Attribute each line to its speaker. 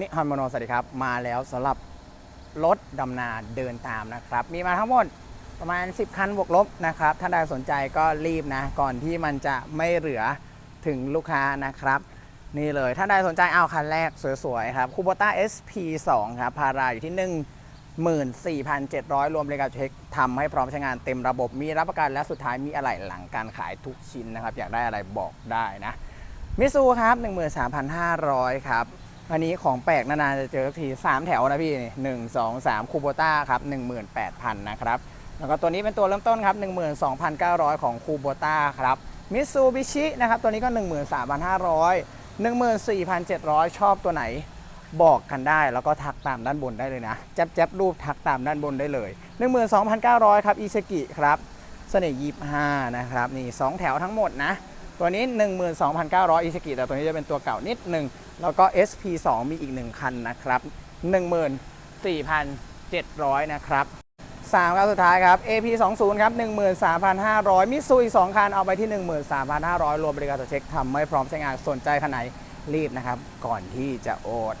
Speaker 1: นิฮอนโมโนสวัสดีครับ มาแล้วสำหรับรถดำนาเดินตามนะครับ มีมาทั้งหมดประมาณ 10 คันบวกลบนะครับท่านใดสนใจก็รีบนะ ก่อนที่มันจะไม่เหลือถึงลูกค้านะครับ นี่เลยท่านใดสนใจเอาคันแรกสวยๆครับคูโบต้า SP2 ครับพาราอยู่ที่ 14,700 รวมบริการเช็คทำให้พร้อมใช้งานเต็มระบบ มีรับประกันและสุดท้ายมีอะไหล่หลังการขายทุกชิ้นนะครับ อยากได้อะไรบอกได้นะมิซูครับ 13,500 ครับ อันนี้ของแปลกนานๆจะเจอสักที3แถวนะพี่หนึ่งสองสามคูโบต้าครับ18,000นะครับ แล้วก็ตัวนี้เป็นตัวเริ่มต้นครับ12,900ของคูโบต้าครับมิตซูบิชินะครับตัวนี้ก็13,500 14,700ชอบตัวไหนบอกกันได้แล้วก็ทักตามด้านบนได้เลยนะแจ๊บแจ๊บรูปทักตามด้านบนได้เลย 12,900 ครับอิเซกิครับ เสน่ห์25นะครับ นี่ 2 แถวทั้งหมดนะ ตัวนี้ 12,900อิชิกิแต่ตัวนี้จะเป็นตัวเก่านิดหนึ่งแล้วก็ SP2 มีอีก 1 คันนะครับ 14,700 นะครับ3ครับสุดท้ายครับ AP20 ครับ 13,500 มิซูอีก 2 คัน เอาไปที่ 13,500 รวมบริการตรวจเช็คทำไม่พร้อมใช้งานสนใจคันไหนรีบนะครับ ก่อนที่จะโอด